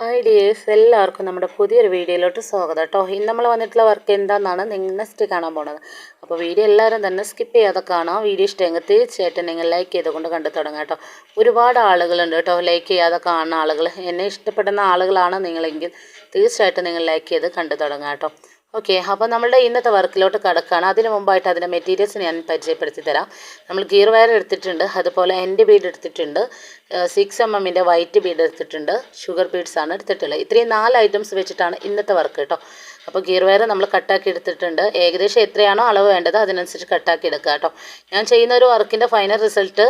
Hi dears എല്ലാവർക്കും നമ്മുടെ പുതിയൊരു വീഡിയോയിലോട്ട് സ്വാഗതം കേട്ടോ. ഇന്ന് നമ്മൾ വന്നിട്ടുള്ള വർക്ക് എന്താണെന്നാണ് നിങ്ങൾ നെക്സ്റ്റ് കാണാൻ പോണത്. അപ്പോൾ വീഡിയോ എല്ലാവരും തന്നെ സ്കിപ്പ് ചെയ്യാതെ കാണാം. വീഡിയോ ഇഷ്ടമെങ്കിൽ തീർച്ചയായിട്ടും നിങ്ങൾ ലൈക്ക് ചെയ്തുകൊണ്ട് കണ്ടു തുടങ്ങാം കേട്ടോ. ഒരുപാട് ആളുകളുണ്ട് കേട്ടോ. ലൈക്ക് ചെയ്യാതെ കാണുന്ന ആളുകൾ. എന്നെ ഇഷ്ടപ്പെടുന്ന ആളുകളാണ് നിങ്ങളെങ്കിൽ തീർച്ചയായിട്ടും നിങ്ങൾ ലൈക്ക് ചെയ്ത് കണ്ടു തുടങ്ങാം കേട്ടോ. ഓക്കെ അപ്പോൾ നമ്മളുടെ ഇന്നത്തെ വർക്കിലോട്ട് കടക്കുകയാണ് അതിന് മുമ്പായിട്ട് അതിന്റെ മെറ്റീരിയൽസ് ഞാൻ പരിചയപ്പെടുത്തി തരാം. നമ്മൾ ഗിയർ വയർ എടുത്തിട്ടുണ്ട് അതുപോലെ എന്റെ ബീഡ് എടുത്തിട്ടുണ്ട് സിക്സ് എം എമ്മിന്റെ വൈറ്റ് ബീഡ് എടുത്തിട്ടുണ്ട് ഷുഗർ ബീഡ്സ് ആണ് എടുത്തിട്ടുള്ളത്. ഇത്രയും നാല് ഐറ്റംസ് വെച്ചിട്ടാണ് ഇന്നത്തെ വർക്ക് കേട്ടോ. അപ്പോൾ ഗിയർ വയർ നമ്മൾ കട്ടാക്കി എടുത്തിട്ടുണ്ട്. ഏകദേശം എത്രയാണോ അളവ് വേണ്ടത് അതിനനുസരിച്ച് കട്ടാക്കി എടുക്കുക കേട്ടോ. ഞാൻ ചെയ്യുന്ന ഒരു വർക്കിന്റെ ഫൈനൽ റിസൾട്ട്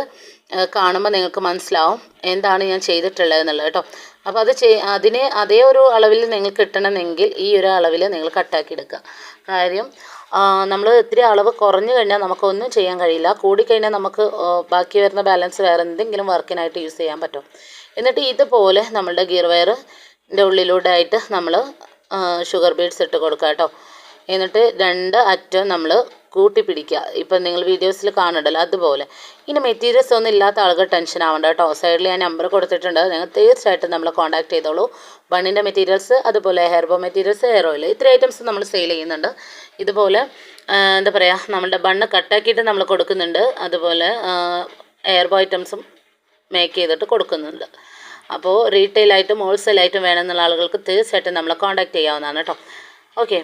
കാണുമ്പോൾ നിങ്ങൾക്ക് മനസ്സിലാവും എന്താണ് ഞാൻ ചെയ്തിട്ടുള്ളത് എന്നുള്ളത് കേട്ടോ. അപ്പോൾ അത് ചെയ് അതിന് അതേ ഒരു അളവിൽ നിങ്ങൾക്ക് കിട്ടണമെങ്കിൽ ഈ ഒരു അളവിൽ നിങ്ങൾ കട്ടാക്കി എടുക്കുക. കാര്യം നമ്മൾ ഇത്തിരി അളവ് കുറഞ്ഞു കഴിഞ്ഞാൽ നമുക്കൊന്നും ചെയ്യാൻ കഴിയില്ല. കൂടിക്കഴിഞ്ഞാൽ നമുക്ക് ബാക്കി വരുന്ന ബാലൻസ് വേറെ എന്തെങ്കിലും വർക്കിനായിട്ട് യൂസ് ചെയ്യാൻ പറ്റും. എന്നിട്ട് ഇതുപോലെ നമ്മളുടെ ഗിയർ വയറിന്റെ ഉള്ളിലൂടെ ആയിട്ട് നമ്മൾ ഷുഗർ ബീഡ്സ് ഇട്ട് കൊടുക്കുക കേട്ടോ. എന്നിട്ട് രണ്ട് അറ്റം നമ്മൾ കൂട്ടി പിടിക്കുക ഇപ്പം നിങ്ങൾ വീഡിയോസിൽ കാണണ്ടല്ലോ അതുപോലെ. ഇനി മെറ്റീരിയൽസ് ഒന്നും ഇല്ലാത്ത ആളുകൾ ടെൻഷൻ ആവണ്ട കേട്ടോ. സൈഡിൽ ഞാൻ നമ്പർ കൊടുത്തിട്ടുണ്ട്. നിങ്ങൾ തീർച്ചയായിട്ടും നമ്മൾ കോൺടാക്ട് ചെയ്തോളൂ. ബണ്ണിന്റെ മെറ്റീരിയൽസ് അതുപോലെ hair bow materials hair oil ഇത്ര ഐറ്റംസ് നമ്മൾ സെയിൽ ചെയ്യുന്നുണ്ട്. ഇതുപോലെ എന്താ പറയുക നമ്മളുടെ ബണ്ണ് കട്ടാക്കിയിട്ട് നമ്മൾ കൊടുക്കുന്നുണ്ട്. അതുപോലെ ഹെയർ ബോ ഐറ്റംസും മേക്ക് ചെയ്തിട്ട് കൊടുക്കുന്നുണ്ട്. അപ്പോൾ റീറ്റെയിലായിട്ടും ഹോൾസെയിലായിട്ടും വേണമെന്നുള്ള ആളുകൾക്ക് തീർച്ചയായിട്ടും നമ്മളെ കോൺടാക്ട് ചെയ്യാവുന്നതാണ് കേട്ടോ. ഓക്കെ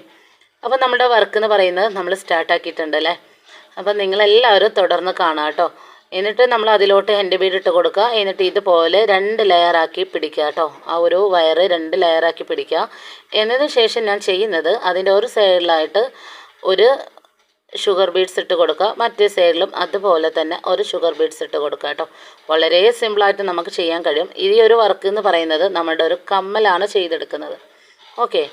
അപ്പോൾ നമ്മുടെ വർക്ക് എന്ന് പറയുന്നത് നമ്മൾ സ്റ്റാർട്ടാക്കിയിട്ടുണ്ട് അല്ലേ? അപ്പോൾ നിങ്ങളെല്ലാവരും തുടർന്ന് കാണാം കേട്ടോ. എന്നിട്ട് നമ്മൾ അതിലോട്ട് എന്റെ ഇട്ട് കൊടുക്കുക. എന്നിട്ട് ഇതുപോലെ രണ്ട് ലെയറാക്കി പിടിക്കുക കേട്ടോ. ആ ഒരു വയറ് രണ്ട് ലെയറാക്കി പിടിക്കുക. എന്നതിന് ശേഷം ഞാൻ ചെയ്യുന്നത് അതിന്റെ ഒരു സൈഡിലായിട്ട് ഒരു ഷുഗർ ബീഡ്സ് ഇട്ട് കൊടുക്കുക. മറ്റേ സൈഡിലും അതുപോലെ തന്നെ ഒരു ഷുഗർ ബീഡ്സ് ഇട്ട് കൊടുക്കുക കേട്ടോ. വളരെ സിമ്പിളായിട്ട് നമുക്ക് ചെയ്യാൻ കഴിയും. ഈ ഒരു വർക്ക് എന്ന് പറയുന്നത് നമ്മുടെ ഒരു കമ്മലാണ് ചെയ്തെടുക്കുന്നത്. ഓക്കെ.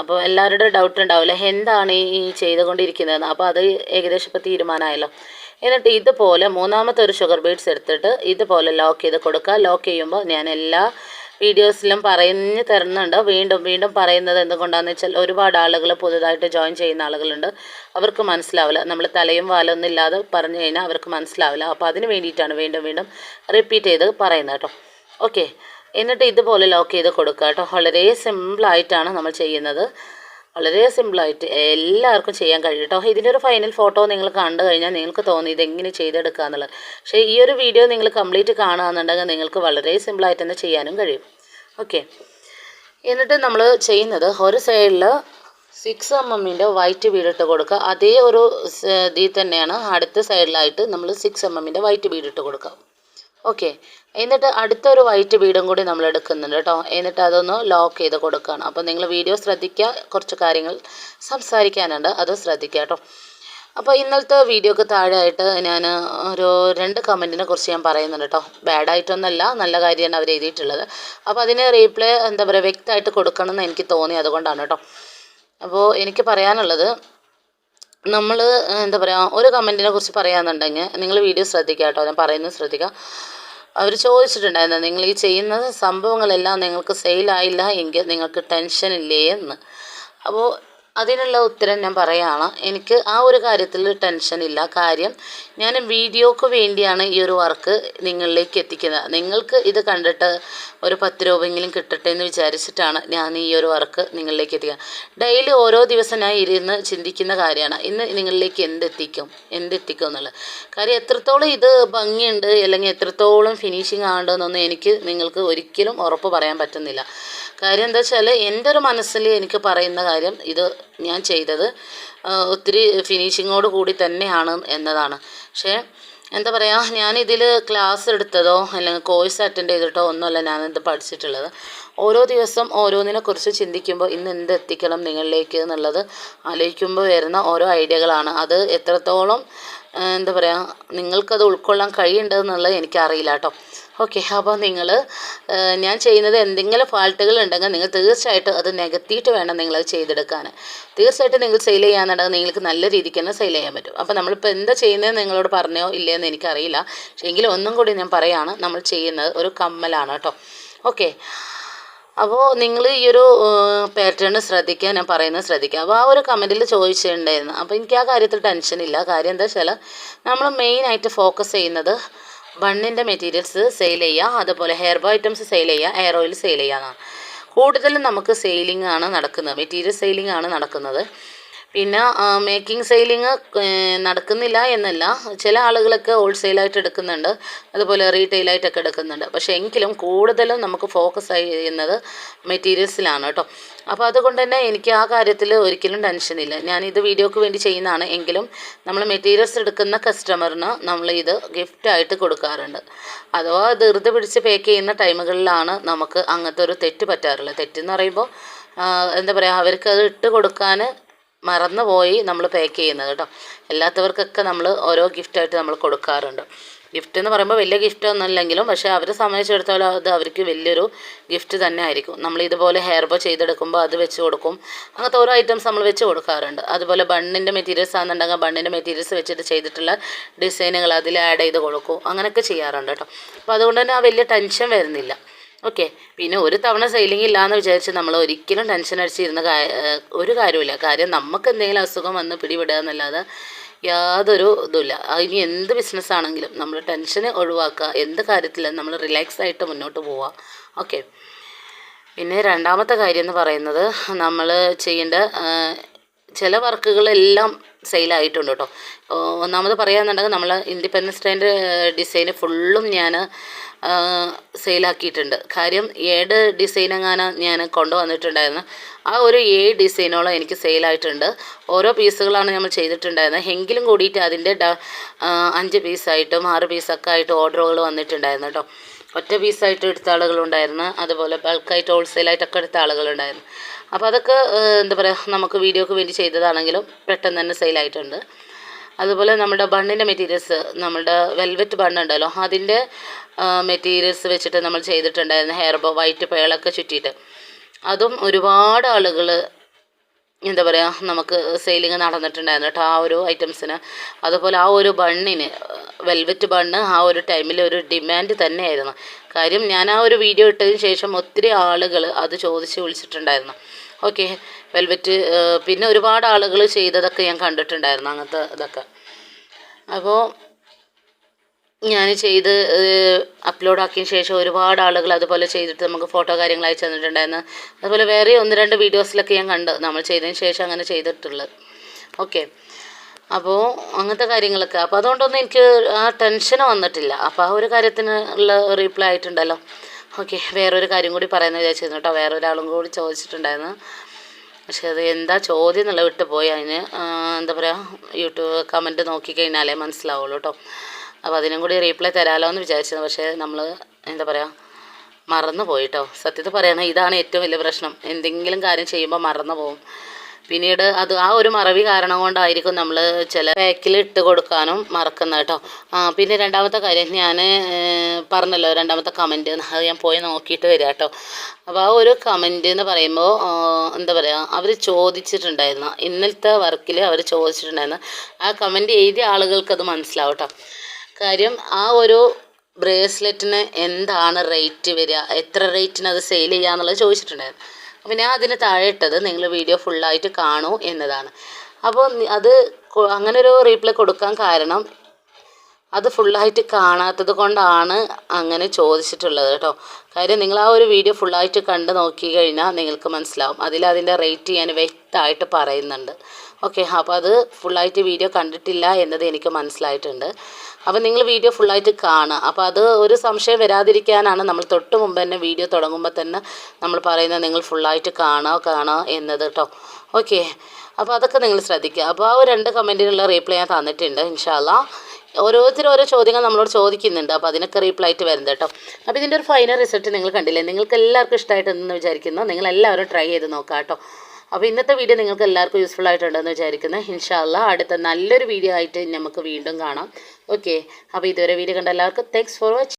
അപ്പോൾ എല്ലാവരുടെ ഡൗട്ട് ഉണ്ടാവില്ല? എന്താണ് ഈ ചെയ്തുകൊണ്ടിരിക്കുന്നതെന്ന്? അപ്പോൾ അത് ഏകദേശം ഇപ്പോൾ തീരുമാനമായല്ലോ. എന്നിട്ട് ഇതുപോലെ മൂന്നാമത്തെ ഒരു ഷുഗർ ബീഡ്സ് എടുത്തിട്ട് ഇതുപോലെ ലോക്ക് ചെയ്ത് കൊടുക്കുക. ലോക്ക് ചെയ്യുമ്പോൾ ഞാൻ എല്ലാ വീഡിയോസിലും പറഞ്ഞു തരുന്നുണ്ട്. വീണ്ടും വീണ്ടും പറയുന്നത് എന്തുകൊണ്ടാണെന്ന് വെച്ചാൽ ഒരുപാട് ആളുകൾ പുതുതായിട്ട് ജോയിൻ ചെയ്യുന്ന ആളുകളുണ്ട്. അവർക്ക് മനസ്സിലാവില്ല. നമ്മൾ തലയും വാലൊന്നും ഇല്ലാതെ പറഞ്ഞു കഴിഞ്ഞാൽ അവർക്ക് മനസ്സിലാവില്ല. അപ്പോൾ അതിന് വേണ്ടിയിട്ടാണ് വീണ്ടും വീണ്ടും റിപ്പീറ്റ് ചെയ്ത് പറയുന്നത് കേട്ടോ. ഓക്കെ. എന്നിട്ട് ഇതുപോലെ ലോക്ക് ചെയ്ത് കൊടുക്കുക കേട്ടോ. വളരെ സിമ്പിളായിട്ടാണ് നമ്മൾ ചെയ്യുന്നത്. വളരെ സിമ്പിളായിട്ട് എല്ലാവർക്കും ചെയ്യാൻ കഴിയും കേട്ടോ. ഇതിന്റെ ഒരു ഫൈനൽ ഫോട്ടോ നിങ്ങൾ കണ്ടു കഴിഞ്ഞാൽ നിങ്ങൾക്ക് തോന്നി ഇതെങ്ങനെ ചെയ്തെടുക്കുക എന്നുള്ളത്. പക്ഷേ ഈ ഒരു വീഡിയോ നിങ്ങൾ കംപ്ലീറ്റ് കാണുകയെന്നുണ്ടെങ്കിൽ നിങ്ങൾക്ക് വളരെ സിമ്പിളായിട്ട് തന്നെ ചെയ്യാനും കഴിയും. ഓക്കെ എന്നിട്ട് നമ്മൾ ചെയ്യുന്നത് ഒരു സൈഡിൽ സിക്സ് എം എമ്മിന്റെ വൈറ്റ് ബീഡിട്ട് കൊടുക്കുക. അതേ ഒരു ഇതിൽ തന്നെയാണ് അടുത്ത സൈഡിലായിട്ട് നമ്മൾ സിക്സ് എം എമ്മിന്റെ വൈറ്റ് ബീഡിട്ട് കൊടുക്കുക. ഓക്കെ എന്നിട്ട് അടുത്തൊരു വൈറ്റ് ബീഡും കൂടി നമ്മൾ എടുക്കുന്നുണ്ട് കേട്ടോ. എന്നിട്ട് അതൊന്ന് ലോക്ക് ചെയ്ത് കൊടുക്കുകയാണ് അപ്പോൾ നിങ്ങൾ വീഡിയോ ശ്രദ്ധിക്കുക കുറച്ച് കാര്യങ്ങൾ സംസാരിക്കാനുണ്ട് അത് ശ്രദ്ധിക്കുക കേട്ടോ. അപ്പോൾ ഇന്നലത്തെ വീഡിയോക്ക് താഴെയായിട്ട് ഞാൻ ഒരു രണ്ട് കമന്റിനെ കുറിച്ച് ഞാൻ പറയുന്നുണ്ട് കേട്ടോ. ബാഡായിട്ടൊന്നല്ല നല്ല കാര്യമാണ് അവർ എഴുതിയിട്ടുള്ളത്. അപ്പോൾ അതിന് റീപ്ലൈ എന്താ പറയുക വ്യക്തമായിട്ട് കൊടുക്കണം എന്ന് എനിക്ക് തോന്നി അതുകൊണ്ടാണ് കേട്ടോ. അപ്പോൾ എനിക്ക് പറയാനുള്ളത് നമ്മൾ എന്താ പറയുക ഒരു കമന്റിനെ കുറിച്ച് പറയാമെന്നുണ്ടെങ്കിൽ നിങ്ങൾ വീഡിയോ ശ്രദ്ധിക്കുക കേട്ടോ. ഞാൻ പറയുന്നത് ശ്രദ്ധിക്കുക അവർ ചോദിച്ചിട്ടുണ്ടായിരുന്നു നിങ്ങൾ ഈ ചെയ്യുന്ന സംഭവങ്ങളെല്ലാം നിങ്ങൾക്ക് സെയിലായില്ല എങ്കിൽ നിങ്ങൾക്ക് ടെൻഷൻ ഇല്ലേ? എന്ന്. അപ്പോൾ അതിനുള്ള ഉത്തരം ഞാൻ പറയുകയാണ് എനിക്ക് ആ ഒരു കാര്യത്തിൽ ടെൻഷൻ ഇല്ല. കാര്യം ഞാൻ വീഡിയോക്ക് വേണ്ടിയാണ് ഈ ഒരു വർക്ക് നിങ്ങളിലേക്ക് എത്തിക്കുന്നത്. നിങ്ങൾക്ക് ഇത് കണ്ടിട്ട് ഒരു പത്ത് രൂപയെങ്കിലും കിട്ടട്ടെ എന്ന് വിചാരിച്ചിട്ടാണ് ഞാൻ ഈ ഒരു വർക്ക് നിങ്ങളിലേക്ക് എത്തിക്കുക ഡെയിലി ഓരോ ദിവസം ഞാൻ ഇരുന്ന് ചിന്തിക്കുന്ന കാര്യമാണ്. ഇന്ന് നിങ്ങളിലേക്ക് എന്തെത്തിക്കും? എന്തെത്തിക്കും എന്നുള്ളത്. കാര്യം എത്രത്തോളം ഇത് ഭംഗിയുണ്ട് അല്ലെങ്കിൽ എത്രത്തോളം ഫിനിഷിങ് ആണെന്നൊന്നും എനിക്ക് നിങ്ങൾക്ക് ഒരിക്കലും ഉറപ്പ് പറയാൻ പറ്റുന്നില്ല. കാര്യം എന്താ വെച്ചാൽ എന്റെ ഒരു മനസ്സിൽ എനിക്ക് പറയുന്ന കാര്യം ഇത് ഞാൻ ചെയ്തത്. ഒത്തിരി ഫിനിഷിങ്ങോട് കൂടി തന്നെയാണ് എന്നതാണ്. പക്ഷേ എന്താ പറയുക ഞാനിതിൽ ക്ലാസ് എടുത്തതോ അല്ലെങ്കിൽ കോഴ്സ് അറ്റൻഡ് ചെയ്തിട്ടോ ഒന്നുമല്ല ഞാനിത് പഠിച്ചിട്ടുള്ളത്. ഓരോ ദിവസം ഓരോന്നിനെ കുറിച്ച് ചിന്തിക്കുമ്പോൾ ഇന്ന് എന്ത് എത്തിക്കണം നിങ്ങളിലേക്ക് എന്നുള്ളത് ആലോചിക്കുമ്പോൾ വരുന്ന ഓരോ ഐഡിയകളാണ്. അത് എത്രത്തോളം എന്താ പറയുക നിങ്ങൾക്കത് ഉൾക്കൊള്ളാൻ കഴിയേണ്ടതെന്നുള്ളത് എനിക്കറിയില്ല കേട്ടോ. ഓക്കെ അപ്പോൾ നിങ്ങൾ ഞാൻ ചെയ്യുന്നത് എന്തെങ്കിലും ഫാൾട്ടുകൾ ഉണ്ടെങ്കിൽ നിങ്ങൾ തീർച്ചയായിട്ടും അത് നികത്തിയിട്ട് വേണം നിങ്ങളത് ചെയ്തെടുക്കാൻ. തീർച്ചയായിട്ടും നിങ്ങൾ സെയിൽ ചെയ്യാന്നുണ്ടെങ്കിൽ നിങ്ങൾക്ക് നല്ല രീതിക്ക് തന്നെ സെയിൽ ചെയ്യാൻ പറ്റും. അപ്പോൾ നമ്മളിപ്പോൾ എന്താ ചെയ്യുന്നത് നിങ്ങളോട് പറഞ്ഞോ ഇല്ലയെന്ന് എനിക്കറിയില്ല. പക്ഷേ എങ്കിലും ഒന്നും കൂടി ഞാൻ പറയുകയാണ് നമ്മൾ ചെയ്യുന്നത് ഒരു കമ്മലാണ് കേട്ടോ. ഓക്കെ. അപ്പോൾ നിങ്ങൾ ഈ ഒരു പാറ്റേൺ ശ്രദ്ധിക്കുക ഞാൻ പറയുന്നത് ശ്രദ്ധിക്കുക അപ്പോൾ ആ ഒരു കമന്റിൽ ചോദിച്ചിട്ടുണ്ടായിരുന്നു. അപ്പോൾ എനിക്ക് ആ കാര്യത്തിൽ ടെൻഷൻ ഇല്ല. കാര്യം എന്താ വെച്ചാൽ നമ്മൾ മെയിനായിട്ട് ഫോക്കസ് ചെയ്യുന്നത് ബണ്ണിന്റെ മെറ്റീരിയൽസ് സെയിൽ ചെയ്യുക അതുപോലെ ഹെയർ ബോ ഐറ്റംസ് സെയിൽ ചെയ്യുക ഹെയർ ഓയിൽ സെയിൽ ചെയ്യുക എന്നാണ് കൂടുതലും നമുക്ക് സെയിലിംഗ് ആണ് നടക്കുന്നത്. മെറ്റീരിയൽ സെയിലിംഗ് ആണ് നടക്കുന്നത്. പിന്നെ മേക്കിംഗ് സെയിലിങ് നടക്കുന്നില്ല എന്നല്ല. ചില ആളുകളൊക്കെ ഹോൾസെയിലായിട്ട് എടുക്കുന്നുണ്ട്. അതുപോലെ റീറ്റെയിലായിട്ടൊക്കെ എടുക്കുന്നുണ്ട്. പക്ഷേ എങ്കിലും കൂടുതലും നമുക്ക് ഫോക്കസ് ചെയ്യുന്നത് മെറ്റീരിയൽസിലാണ് കേട്ടോ. അപ്പോൾ അതുകൊണ്ട് തന്നെ എനിക്ക് ആ കാര്യത്തിൽ ഒരിക്കലും ടെൻഷനില്ല ഞാനിത് വീഡിയോക്ക് വേണ്ടി ചെയ്യുന്നതാണ്. എങ്കിലും നമ്മൾ മെറ്റീരിയൽസ് എടുക്കുന്ന കസ്റ്റമറിന് നമ്മൾ ഇത് ഗിഫ്റ്റായിട്ട് കൊടുക്കാറുണ്ട്. അഥവാ ധൃതി പിടിച്ച് പേക്ക് ചെയ്യുന്ന ടൈമുകളിലാണ് നമുക്ക് അങ്ങനത്തെ ഒരു തെറ്റ് പറ്റാറുള്ളത്. തെറ്റെന്ന് പറയുമ്പോൾ എന്താ പറയുക അവർക്ക് അത് ഇട്ട് കൊടുക്കാൻ മറന്നു പോയി നമ്മൾ പാക്ക് ചെയ്യുന്നത് കേട്ടോ. അല്ലാത്തവർക്കൊക്കെ നമ്മൾ ഓരോ ഗിഫ്റ്റായിട്ട് നമ്മൾ കൊടുക്കാറുണ്ട്. ഗിഫ്റ്റ് എന്ന് പറയുമ്പോൾ വലിയ ഗിഫ്റ്റ് ഒന്നുമില്ലെങ്കിലും പക്ഷേ അവരെ സംബന്ധിച്ചിടത്തോളം അത് അവർക്ക് വലിയൊരു ഗിഫ്റ്റ് തന്നെ ആയിരിക്കും. നമ്മൾ ഇതുപോലെ ഹെയർ ബോ ചെയ്തെടുക്കുമ്പോൾ അത് വെച്ച് കൊടുക്കും. അങ്ങനത്തെ ഓരോ ഐറ്റംസ് നമ്മൾ വെച്ച് കൊടുക്കാറുണ്ട്. അതുപോലെ ബണ്ണിന്റെ മെറ്റീരിയൽസ് ആണെന്നുണ്ടെങ്കിൽ ബണ്ണിന്റെ മെറ്റീരിയൽസ് വെച്ചിട്ട് ചെയ്തിട്ടുള്ള ഡിസൈനുകൾ അതിൽ ആഡ് ചെയ്ത് കൊടുക്കും. അങ്ങനെയൊക്കെ ചെയ്യാറുണ്ട് കേട്ടോ. അപ്പോൾ അതുകൊണ്ട് തന്നെ ആ വലിയ ടെൻഷൻ വരുന്നില്ല. ഓക്കെ. പിന്നെ ഒരു തവണ സെയിലിംഗ് ഇല്ലയെന്ന് വിചാരിച്ച് നമ്മൾ ഒരിക്കലും ടെൻഷൻ അടിച്ചിരുന്ന ഒരു കാര്യമില്ല കാര്യം നമുക്ക് എന്തെങ്കിലും അസുഖം വന്ന് പിടിപെടുക എന്നല്ലാതെ യാതൊരു ഇതുമില്ല. ഇനി എന്ത് ബിസിനസ് ആണെങ്കിലും നമ്മൾ ടെൻഷന് ഒഴിവാക്കുക എന്ത് കാര്യത്തിലും നമ്മൾ റിലാക്സ് ആയിട്ട് മുന്നോട്ട് പോവുക. ഓക്കെ. പിന്നെ രണ്ടാമത്തെ കാര്യം എന്ന് പറയുന്നത് നമ്മൾ ചെയ്യേണ്ട ചില വർക്കുകളെല്ലാം സെയിലായിട്ടുണ്ട് കേട്ടോ. ഒന്നാമത് പറയുകയെന്നുണ്ടെങ്കിൽ നമ്മൾ ഇൻഡിപെൻഡൻസ് ഡേന്റെ ഡിസൈന് ഫുള്ളും ഞാൻ സെയിലാക്കിയിട്ടുണ്ട്. കാര്യം ഏഴ് ഡിസൈൻ എങ്ങാനും ഞാൻ കൊണ്ടുവന്നിട്ടുണ്ടായിരുന്നു. ആ ഒരു ഏഴ് ഡിസൈനോളം എനിക്ക് സെയിലായിട്ടുണ്ട്. ഓരോ പീസുകളാണ് നമ്മൾ ചെയ്തിട്ടുണ്ടായിരുന്നത്. എങ്കിലും കൂടിയിട്ട് അതിന്റെ അഞ്ച് പീസായിട്ടും ആറ് പീസൊക്കെ ആയിട്ട് ഓർഡറുകൾ വന്നിട്ടുണ്ടായിരുന്നു കേട്ടോ. ഒറ്റ പീസായിട്ട് എടുത്ത ആളുകളുണ്ടായിരുന്നു. അതുപോലെ ബൾക്കായിട്ട് ഹോൾസെയിലായിട്ടൊക്കെ എടുത്ത ആളുകളുണ്ടായിരുന്നു. അപ്പോൾ അതൊക്കെ എന്താ പറയുക നമുക്ക് വീഡിയോക്ക് വേണ്ടി ചെയ്തതാണെങ്കിലും പെട്ടെന്ന് തന്നെ സെയിലായിട്ടുണ്ട്. അതുപോലെ നമ്മുടെ ബണ്ണിന്റെ മെറ്റീരിയൽസ് നമ്മുടെ വെൽവെറ്റ് ബണ്ണുണ്ടല്ലോ അതിന്റെ മെറ്റീരിയൽസ് വെച്ചിട്ട് നമ്മൾ ചെയ്തിട്ടുണ്ടായിരുന്നു ഹെയർ ബോ വൈറ്റ് പേളൊക്കെ ചുറ്റിയിട്ട്. അതും ഒരുപാട് ആളുകൾ എന്താ പറയുക നമുക്ക് സെയിലിങ് നടന്നിട്ടുണ്ടായിരുന്നു കേട്ടോ ആ ഒരു ഐറ്റംസിന് അതുപോലെ ആ ഒരു ബണ്ണിന് വെൽവെറ്റ് ബണ്ണ് ആ ഒരു ടൈമിൽ ഒരു ഡിമാൻഡ് തന്നെയായിരുന്നു. കാര്യം ഞാൻ ആ ഒരു വീഡിയോ ഇട്ടതിന് ശേഷം ഒത്തിരി ആളുകൾ അത് ചോദിച്ച് വിളിച്ചിട്ടുണ്ടായിരുന്നു. ഓക്കെ വെൽവെറ്റ് പിന്നെ ഒരുപാട് ആളുകൾ ചെയ്തതൊക്കെ ഞാൻ കണ്ടിട്ടുണ്ടായിരുന്നു അങ്ങനത്തെ ഇതൊക്കെ. അപ്പോൾ ഞാൻ ചെയ്ത് അപ്ലോഡ് ആക്കിയ ശേഷം ഒരുപാട് ആളുകൾ അതുപോലെ ചെയ്തിട്ട് നമുക്ക് ഫോട്ടോ കാര്യങ്ങൾ അയച്ചു തന്നിട്ടുണ്ടായിരുന്നു. അതുപോലെ വേറെ ഒന്ന് രണ്ട് വീഡിയോസിലൊക്കെ ഞാൻ കണ്ട് നമ്മൾ ചെയ്തതിന് ശേഷം അങ്ങനെ ചെയ്തിട്ടുള്ളത് ഓക്കെ. അപ്പോൾ അങ്ങനത്തെ കാര്യങ്ങളൊക്കെ. അപ്പോൾ അതുകൊണ്ടൊന്നും എനിക്ക് ആ ടെൻഷൻ വന്നിട്ടില്ല. അപ്പോൾ ആ ഒരു കാര്യത്തിന് ഉള്ള റീപ്ലൈ ആയിട്ടുണ്ടല്ലോ. ഓക്കെ. വേറൊരു കാര്യം കൂടി പറയുന്നത് വിചാരിച്ചിരുന്നു കേട്ടോ. വേറൊരാളും കൂടി ചോദിച്ചിട്ടുണ്ടായിരുന്നു. പക്ഷെ അത് എന്താ ചോദ്യം എന്നുള്ള വിട്ട് പോയി അതിന് എന്താ പറയുക യൂട്യൂബ് കമന്റ് നോക്കിക്കഴിഞ്ഞാലേ മനസ്സിലാവുള്ളൂ കേട്ടോ. അപ്പോൾ അതിനും കൂടി റീപ്ലൈ തരാമല്ലോ എന്ന് വിചാരിച്ചത്. പക്ഷേ നമ്മൾ എന്താ പറയുക മറന്നു പോയിട്ടോ സത്യത്തിൽ പറയണ ഇതാണ് ഏറ്റവും വലിയ പ്രശ്നം. എന്തെങ്കിലും കാര്യം ചെയ്യുമ്പോൾ മറന്നു പോകും പിന്നീട് അത് ആ ഒരു മറവി കാരണം കൊണ്ടായിരിക്കും നമ്മൾ ചില പാക്കിൽ ഇട്ട് കൊടുക്കാനും മറക്കുന്നത് കേട്ടോ. ആ പിന്നെ രണ്ടാമത്തെ കാര്യം ഞാൻ പറഞ്ഞല്ലോ രണ്ടാമത്തെ കമന്റ് അത് ഞാൻ പോയി നോക്കിയിട്ട് വരിക കേട്ടോ. അപ്പോൾ ആ ഒരു കമന്റ് എന്ന് പറയുമ്പോൾ എന്താ പറയുക അവർ ചോദിച്ചിട്ടുണ്ടായിരുന്നു. ഇന്നലത്തെ വർക്കിൽ അവർ ചോദിച്ചിട്ടുണ്ടായിരുന്നു. ആ കമന്റ് എഴുതിയ ആളുകൾക്ക് അത് മനസ്സിലാവും കേട്ടോ. കാര്യം ആ ഒരു ബ്രേസ്ലെറ്റിന് എന്താണ് റേറ്റ് വരിക എത്ര റേറ്റിന് അത് സെയിൽ ചെയ്യുക എന്നുള്ളത് ചോദിച്ചിട്ടുണ്ടായിരുന്നു. ഞാൻ അതിന് താഴെ ഇട്ടത് നിങ്ങൾ വീഡിയോ ഫുള്ളായിട്ട് കാണൂ എന്നതാണ്. അപ്പോൾ അത് അങ്ങനെ ഒരു റീപ്ലൈ കൊടുക്കാൻ കാരണം അത് ഫുള്ളായിട്ട് കാണാത്തത് കൊണ്ടാണ് അങ്ങനെ ചോദിച്ചിട്ടുള്ളത് കേട്ടോ. കാര്യം നിങ്ങൾ ആ ഒരു വീഡിയോ ഫുള്ളായിട്ട് കണ്ട് നോക്കി കഴിഞ്ഞാൽ നിങ്ങൾക്ക് മനസ്സിലാവും. അതിൽ അതിന്റെ റേറ്റ് ഞാൻ വ്യക്തമായിട്ട് പറയുന്നുണ്ട്. ഓക്കെ അപ്പോൾ അത് ഫുള്ളായിട്ട് വീഡിയോ കണ്ടിട്ടില്ല എന്നത് എനിക്ക് മനസ്സിലായിട്ടുണ്ട്. അപ്പോൾ നിങ്ങൾ വീഡിയോ ഫുള്ളായിട്ട് കാണുക. അപ്പോൾ അത് ഒരു സംശയം വരാതിരിക്കാനാണ് നമ്മൾ തൊട്ട് മുമ്പ് തന്നെ വീഡിയോ തുടങ്ങുമ്പോൾ തന്നെ നമ്മൾ പറയുന്നത് നിങ്ങൾ ഫുള്ളായിട്ട് കാണുക കാണുക എന്നത് കേട്ടോ ഓക്കെ അപ്പോൾ അതൊക്കെ നിങ്ങൾ ശ്രദ്ധിക്കുക. അപ്പോൾ ആ രണ്ട് കമന്റിനുള്ള റീപ്ലൈ ഞാൻ തന്നിട്ടുണ്ട് ഇൻഷാല്ല ഓരോരുത്തരും ഓരോ ചോദ്യങ്ങൾ നമ്മളോട് ചോദിക്കുന്നുണ്ട് അപ്പോൾ അതിനൊക്കെ റീപ്ലൈ ആയിട്ട് വരുന്നത് കേട്ടോ അപ്പോൾ ഇതിന്റെ ഒരു ഫൈനൽ റിസൾട്ട് നിങ്ങൾ കണ്ടില്ലേ? നിങ്ങൾക്ക് എല്ലാവർക്കും ഇഷ്ടമായിട്ടെന്ന് വിചാരിക്കുന്നു. നിങ്ങൾ എല്ലാവരും ട്രൈ ചെയ്ത് നോക്കാം കേട്ടോ അപ്പോൾ ഇന്നത്തെ വീഡിയോ നിങ്ങൾക്ക് എല്ലാവർക്കും യൂസ്ഫുൾ ആയിട്ടുണ്ടെന്ന് വിചാരിക്കുന്നു. ഇൻഷാല്ല അടുത്ത നല്ലൊരു വീഡിയോ ആയിട്ട് നമുക്ക് വീണ്ടും കാണാം. ഓക്കെ അപ്പോൾ ഇതുവരെ വീഡിയോ കണ്ട എല്ലാവർക്കും താങ്ക്സ് ഫോർ വാച്ചിങ്